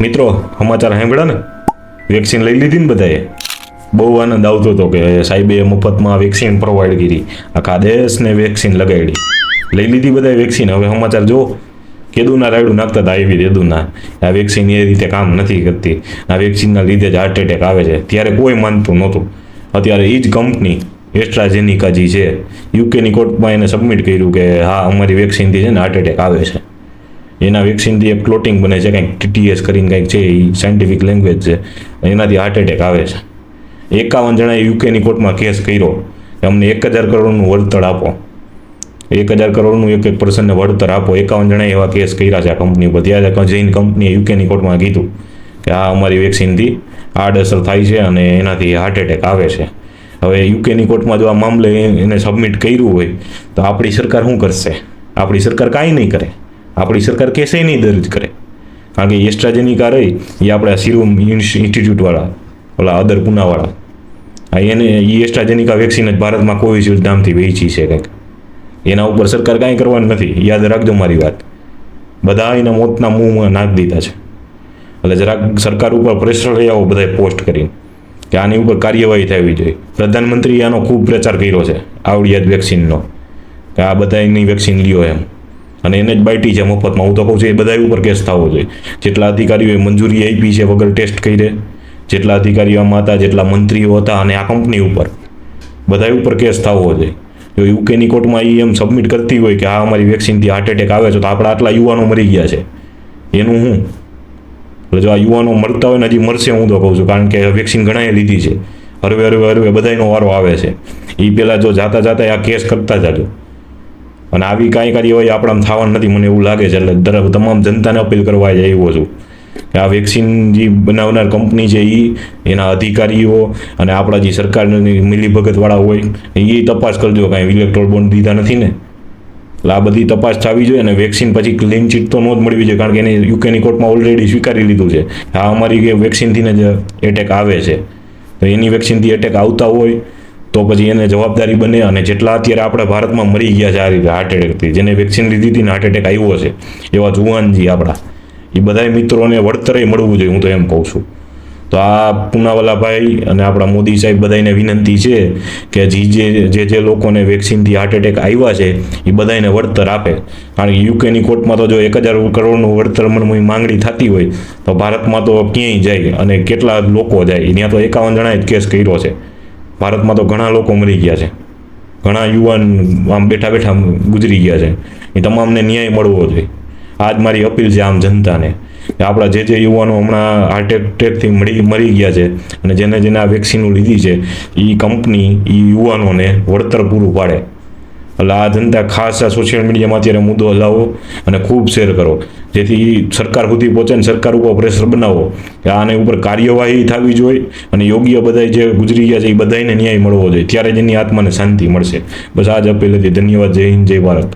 મિત્રો, સમાચાર સાંભળ્યા ને? વેક્સિન લઈ લીધી ને બધાએ? બહુ આનંદ આવતો હતો કે સાહેબે મફતમાં વેક્સિન પ્રોવાઈડ કરી. આખા દેશને વેક્સિન લગાડી. લઈ લીધી બધાએ વેક્સિન હવે સમાચાર જો કેદુના રાયડું નાખતા હતા આવી દેદુના આ વેક્સિન એ રીતે કામ નથી કરતી. આ વેક્સિનના લીધે જ હાર્ટ એટેક આવે છે. ત્યારે કોઈ માનતું નહોતું. અત્યારે એ જ કંપની એસ્ટ્રાજેનિકા જે છે. યુકેની કોર્ટમાં એને સબમિટ કર્યું કે હા, અમારી વેક્સિનથી છે ને હાર્ટ એટેક આવે છે. એના વેક્સિનથી એક ક્લોટિંગ બને છે, કંઈક ટીટીએસ કરીને કંઈક છે એ સાયન્ટિફિક લેંગ્વેજ છે એનાથી હાર્ટ એટેક આવે છે. એકાવન જણાએ યુકેની કોર્ટમાં કેસ કર્યો, કે અમને એક હજાર કરોડનું વળતર આપો. એક હજાર કરોડનું એક એક પર્સનને વળતર આપો. એકાવન જણાએ એવા કેસ કર્યા છે આ કંપની ઉપર ત્યારે જૈન કંપનીએ યુકેની કોર્ટમાં કીધું કે આ અમારી વેક્સિનથી આડઅસર થાય છે અને એનાથી હાર્ટ એટેક આવે છે. હવે યુકેની કોર્ટમાં જો આ મામલે એને સબમિટ કર્યું હોય, તો આપણી સરકાર શું કરશે? આપણી સરકાર કાંઈ નહીં કરે. આપણી સરકાર કેસે નહીં દર્જ કરે? કારણ કે એસ્ટ્રાજેનિકા રહી એ આપણા સિરમ ઇન્સ્ટિટ્યૂટવાળા, ઓલા અદર પુનાવાળા. આ એને એ એસ્ટ્રાજેનિકા વેક્સિન જ ભારતમાં કોવિશિલ્ડ નામથી વેચી છે કંઈક. એના ઉપર સરકાર કાંઈ કરવાની નથી. યાદ રાખજો મારી વાત. બધા એના મોતના મુંહમાં નાખ દીધા છે. એટલે જરાક સરકાર ઉપર પ્રેશર લઈ આવો બધાએ પોસ્ટ કરીને કે આની ઉપર કાર્યવાહી થવી જોઈએ. પ્રધાનમંત્રીએ આનો ખૂબ પ્રચાર કર્યો છે આવડિયાત વેક્સિનનો. કે આ બધા એની વેક્સિન લ્યો એમ. અને એને જ બાયટી છે મફતમાં. હું તો કહું છું એ બધા ઉપર કેસ થવો જોઈએ. જેટલા અધિકારીઓએ મંજૂરી આપી છે, વગર ટેસ્ટ કરે જેટલા અધિકારીઓ આમાં હતા જેટલા મંત્રીઓ હતા અને આ કંપની ઉપર બધા ઉપર કેસ થવો જોઈએ. જો યુકેની કોર્ટમાં એ એમ સબમિટ કરતી હોય કે આ અમારી વેક્સિનથી હાર્ટ એટેક આવે છે, તો આપણા આટલા યુવાનો મરી ગયા છે. એનું હું? એટલે જો આ યુવાનો મરતા હોય ને હજી મરશે, હું તો કહું છું, કારણ કે વેક્સિન ઘણાએ લીધી છે. હરવે હરવે હરવે બધાયનો વારો આવે છે. એ પહેલાં જો જાતા જાતા આ કેસ કરતા જાજો. અને આવી કાંઈ કાર્યવાહી આપણામાં થવાનું નથી. મને એવું લાગે છે એટલે દર- તમામ જનતાને અપીલ કરવા આવ્યો છું. કે આ વેક્સિન જે બનાવનાર કંપની છે એ એના અધિકારીઓ અને આપણા જે સરકારની મિલીભગતવાળા હોય, એ તપાસ કરજો કાંઈ ઇલેક્ટ્રોલ બોન્ડ દીધા નથી ને. એટલે આ બધી તપાસ થવી જોઈએ અને વેક્સિન પછી ક્લીન ચીટ તો ન જ મળવી જોઈએ, કારણ કે એને યુકેની કોર્ટમાં ઓલરેડી સ્વીકારી લીધું છે. આ અમારી વેક્સિનથી જ એટેક આવે છે. તો એની વેક્સિનથી એટેક આવતા હોય તો પછી એને જવાબદારી બને અને જેટલા અત્યારે આપણા ભારતમાં મરી ગયા છે આ રીતે હાર્ટ એટેકથી જેને વેક્સિન લીધી હતી ને હાર્ટ એટેક આવ્યો છે, એવા જુવાનજી આપણા. એ બધાય મિત્રોને વળતરે મળવું જોઈએ, હું તો એમ કહું છું. તો આ પૂનાવાલાભાઈ અને આપણા મોદી સાહેબ બધાને વિનંતી છે કે જે જે જે લોકોને વેક્સિનથી હાર્ટ એટેક આવ્યા છે, એ બધાને વળતર આપે. કારણ કે યુકેની કોર્ટમાં તો જો એક હજાર કરોડનું વળતર માંગણી થતી હોય, તો ભારતમાં તો ક્યાંય જાય અને કેટલા લોકો જાય. ત્યાં તો એકાવન જણાએ જ કેસ કર્યો છે. ભારતમાં તો ઘણા લોકો મરી ગયા છે. ઘણા યુવાન આમ બેઠા બેઠા ગુજરી ગયા છે. એ તમામને ન્યાય મળવો જોઈએ. આજ મારી અપીલ છે આમ જનતાને. કે આપણા જે જે યુવાનો હમણાં હાર્ટ એટેકથી મળી મરી ગયા છે અને જેને જેને આ વેક્સિનો લીધી છે એ કંપની એ યુવાનોને વળતર પૂરું પાડે. એટલે આ ધંધા ખાસ આ સોશિયલ મીડિયામાં અત્યારે મુદ્દો હલાવો અને ખૂબ શેર કરો. જેથી સરકાર સુધી પહોંચે ને સરકાર ઉપર પ્રેશર બનાવો કે આને ઉપર કાર્યવાહી થવી જોઈએ અને યોગ્ય બધા જે ગુજરી ગયા છે એ બધાને ન્યાય મળવો જોઈએ. ત્યારે જ એની આત્માને શાંતિ મળશે. બસ આ જ અપીલ હતી. ધન્યવાદ. જય હિન્દ, જય ભારત.